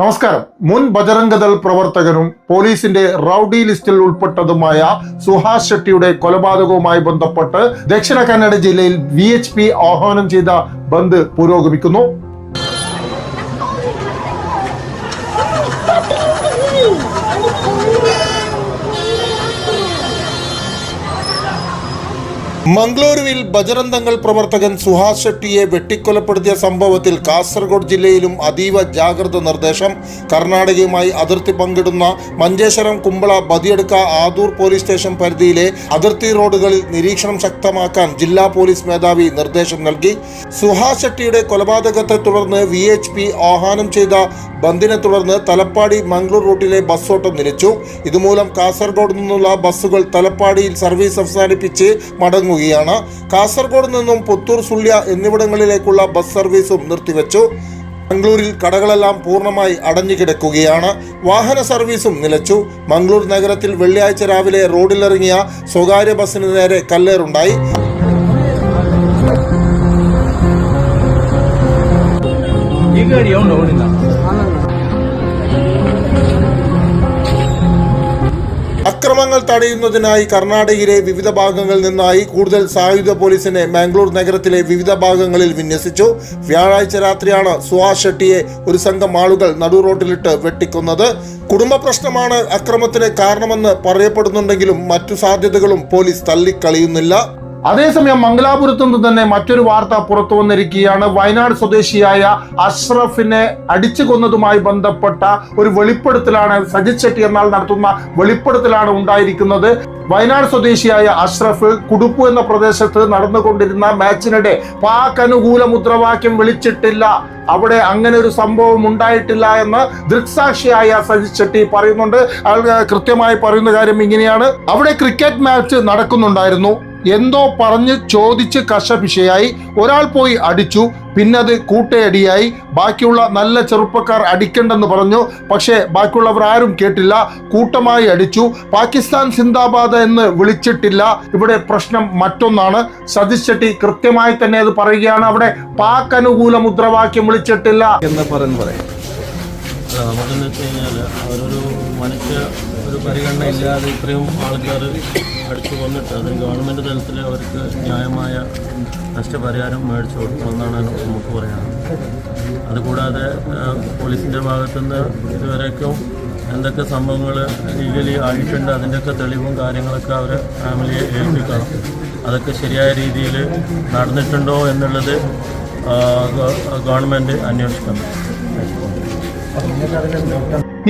നമസ്കാരം. മുൻ ബജറംഗദൾ പ്രവർത്തകനും പോലീസിന്റെ റൌഡി ലിസ്റ്റിൽ ഉൾപ്പെട്ടതുമായ സുഹാസ് ഷെട്ടിയുടെ കൊലപാതകവുമായി ബന്ധപ്പെട്ട് ദക്ഷിണ കന്നഡ ജില്ലയിൽ വി എച്ച് പി ആഹ്വാനം ചെയ്ത ബന്ദ് പുരോഗമിക്കുന്നു. മംഗളൂരുവിൽ ബജറന്തങ്ങൾ പ്രവർത്തകൻ സുഹാസ് ഷെട്ടിയെ വെട്ടിക്കൊലപ്പെടുത്തിയ സംഭവത്തിൽ കാസർഗോഡ് ജില്ലയിലും അതീവ ജാഗ്രത നിർദ്ദേശം. കർണാടകയുമായി അതിർത്തി പങ്കിടുന്ന മഞ്ചേശ്വരം കുമ്പള ബദിയടുക്ക ആദൂർ പോലീസ് സ്റ്റേഷൻ പരിധിയിലെ അതിർത്തി റോഡുകളിൽ നിരീക്ഷണം ശക്തമാക്കാൻ ജില്ലാ പോലീസ് മേധാവി നിർദ്ദേശം നൽകി. സുഹാസ് ഷെട്ടിയുടെ കൊലപാതകത്തെ തുടർന്ന് വി എച്ച് പി ആഹ്വാനം ചെയ്ത ബന്ദിനെ തുടർന്ന് തലപ്പാടി മംഗളൂർ റൂട്ടിലെ ബസ് ഓട്ടം നിലച്ചു. ഇതുമൂലം കാസർഗോഡ് നിന്നുള്ള ബസ്സുകൾ തലപ്പാടിയിൽ സർവീസ് അവസാനിപ്പിച്ച് മുടങ്ങുകയാണ് കാസർഗോഡ് നിന്നും പുത്തൂർ സുള്യ എന്നിവിടങ്ങളിലേക്കുള്ള ബസ് സർവീസും നിർത്തിവെച്ചു. മംഗളൂരിൽ കടകളെല്ലാം പൂർണമായി അടഞ്ഞുകിടക്കുകയാണ് വാഹന സർവീസും നിലച്ചു. മംഗളൂർ നഗരത്തിൽ വെള്ളിയാഴ്ച രാവിലെ റോഡിലിറങ്ങിയ സ്വകാര്യ ബസ്സിന് നേരെ കല്ലേറുണ്ടായി. ഈ ഗാഡി ഓടില്ല അക്രമങ്ങൾ തടയുന്നതിനായി കർണാടകയിലെ വിവിധ ഭാഗങ്ങളിൽ നിന്നായി കൂടുതൽ സായുധ പോലീസിനെ മാംഗ്ലൂർ നഗരത്തിലെ വിവിധ ഭാഗങ്ങളിൽ വിന്യസിച്ചു. വ്യാഴാഴ്ച രാത്രിയാണ് സുഹാസ് ഷെട്ടിയെ ഒരു സംഘം ആളുകൾ നടു റോഡിലിട്ട് വെട്ടിക്കുന്നത്. കുടുംബ പ്രശ്നമാണ് അക്രമത്തിന് കാരണമെന്ന് പറയപ്പെടുന്നുണ്ടെങ്കിലും മറ്റു സാധ്യതകളും പോലീസ് തള്ളിക്കളയുന്നില്ല. അതേസമയം മംഗലാപുരത്തു നിന്ന് തന്നെ മറ്റൊരു വാർത്ത പുറത്തു വന്നിരിക്കുകയാണ്. വയനാട് സ്വദേശിയായ അഷ്റഫിനെ അടിച്ചു കൊന്നതുമായി ബന്ധപ്പെട്ട ഒരു വെളിപ്പെടുത്തലാണ് സജിത് ഷെട്ടി എന്നാൽ നടത്തുന്ന വെളിപ്പെടുത്തലാണ് ഉണ്ടായിരിക്കുന്നത്. വയനാട് സ്വദേശിയായ അഷ്റഫ് കുടുപ്പു എന്ന പ്രദേശത്ത് നടന്നുകൊണ്ടിരുന്ന മാച്ചിനിടെ പാക് അനുകൂല മുദ്രാവാക്യം വിളിച്ചിട്ടില്ല. അവിടെ അങ്ങനെ ഒരു സംഭവം ഉണ്ടായിട്ടില്ല എന്ന് ദൃക്സാക്ഷിയായ സജിത് ഷെട്ടി പറയുന്നുണ്ട്. അയാൾ കൃത്യമായി പറയുന്ന കാര്യം ഇങ്ങനെയാണ്. അവിടെ ക്രിക്കറ്റ് മാച്ച് നടക്കുന്നുണ്ടായിരുന്നു. എന്തോ പറഞ്ഞ് ചോദിച്ച് കശപിശയായി. ഒരാൾ പോയി അടിച്ചു. പിന്നത് കൂട്ടയടിയായി. ബാക്കിയുള്ള നല്ല ചെറുപ്പക്കാർ അടിക്കണ്ടെന്ന് പറഞ്ഞു. പക്ഷേ ബാക്കിയുള്ളവർ ആരും കേട്ടില്ല. കൂട്ടമായി അടിച്ചു. പാകിസ്ഥാൻ സിന്ദാബാദ് എന്ന് വിളിച്ചിട്ടില്ല. ഇവിടെ പ്രശ്നം മറ്റൊന്നാണ്. സതീഷ് ഷെട്ടി കൃത്യമായി തന്നെ അത് പറയുകയാണ്. അവിടെ പാക് അനുകൂല മുദ്രാവാക്യം വിളിച്ചിട്ടില്ല. എന്ന് പറയുന്നു പറയാം. അല്ല നമുക്കെന്ന് വെച്ച് കഴിഞ്ഞാൽ അവരൊരു മനുഷ്യ ഒരു പരിഗണന ഇല്ലാതെ ഇത്രയും ആൾക്കാർ അടിച്ചു കൊന്നിട്ട് അതിന് ഗവൺമെന്റ് തലത്തിൽ അവർക്ക് ന്യായമായ നഷ്ടപരിഹാരം മേടിച്ചു കൊടുക്കണമെന്നാണ് നമുക്ക് പറയാനുള്ളത്. അതുകൂടാതെ പോലീസിന്റെ ഭാഗത്തുനിന്ന് ഇതുവരേക്കും എന്തൊക്കെ സംഭവങ്ങൾ ലീഗലി ആയിട്ടുണ്ട് അതിന്റെയൊക്കെ തെളിവും കാര്യങ്ങളൊക്കെ അവർ ഫാമിലിയെ ഏൽപ്പിക്കണം. അതൊക്കെ ശരിയായ രീതിയിൽ നടന്നിട്ടുണ്ടോ എന്നുള്ളത് ഗവൺമെന്റ് അന്വേഷിക്കണം.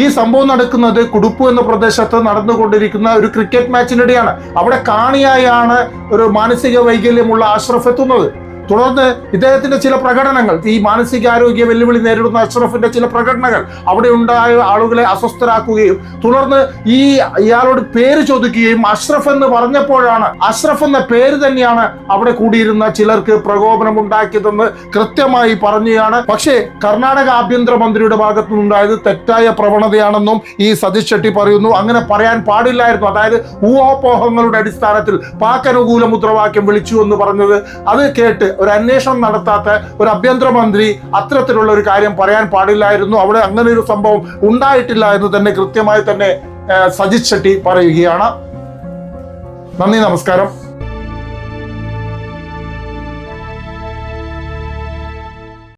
ഈ സംഭവം നടക്കുന്നത് കുടുപ്പ് എന്ന പ്രദേശത്ത് നടന്നുകൊണ്ടിരിക്കുന്ന ഒരു ക്രിക്കറ്റ് മാച്ചിനിടെയാണ്. അവിടെ കാണിയായാണ് ഒരു മാനസിക വൈകല്യമുള്ള അഷ്റഫ് എത്തുന്നത്. തുടർന്ന് ഇദ്ദേഹത്തിന്റെ ചില പ്രകടനങ്ങൾ ഈ മാനസികാരോഗ്യ വെല്ലുവിളി നേരിടുന്ന അഷ്റഫിന്റെ ചില പ്രകടനങ്ങൾ അവിടെ ഉണ്ടായ ആളുകളെ അസ്വസ്ഥരാക്കുകയും തുടർന്ന് ഈ ഇയാളോട് പേര് ചോദിക്കുകയും അഷ്റഫ് എന്ന് പറഞ്ഞപ്പോഴാണ് അഷ്റഫ് എന്ന പേര് തന്നെയാണ് അവിടെ കൂടിയിരുന്ന ചിലർക്ക് പ്രകോപനം ഉണ്ടാക്കിയതെന്ന് കൃത്യമായി പറഞ്ഞുകയാണ്. പക്ഷേ കർണാടക ആഭ്യന്തര മന്ത്രിയുടെ ഭാഗത്തു നിന്നുണ്ടായത് തെറ്റായ പ്രവണതയാണെന്നും ഈ സതീഷ് ഷെട്ടി പറയുന്നു. അങ്ങനെ പറയാൻ പാടില്ലായിരുന്നു. അതായത് ഊഹാപോഹങ്ങളുടെ അടിസ്ഥാനത്തിൽ പാക് അനുകൂല മുദ്രാവാക്യം വിളിച്ചു എന്ന് പറഞ്ഞത് അത് കേട്ട് ഒരു അന്വേഷണം നടത്താത്ത ഒരു ആഭ്യന്തരമന്ത്രി അത്തരത്തിലുള്ള ഒരു കാര്യം പറയാൻ പാടില്ലായിരുന്നു. അവിടെ അങ്ങനെ ഒരു സംഭവം ഉണ്ടായിട്ടില്ല എന്ന് തന്നെ കൃത്യമായി തന്നെ സജിത് ഷെട്ടി പറയുകയാണ്. നന്ദി നമസ്കാരം.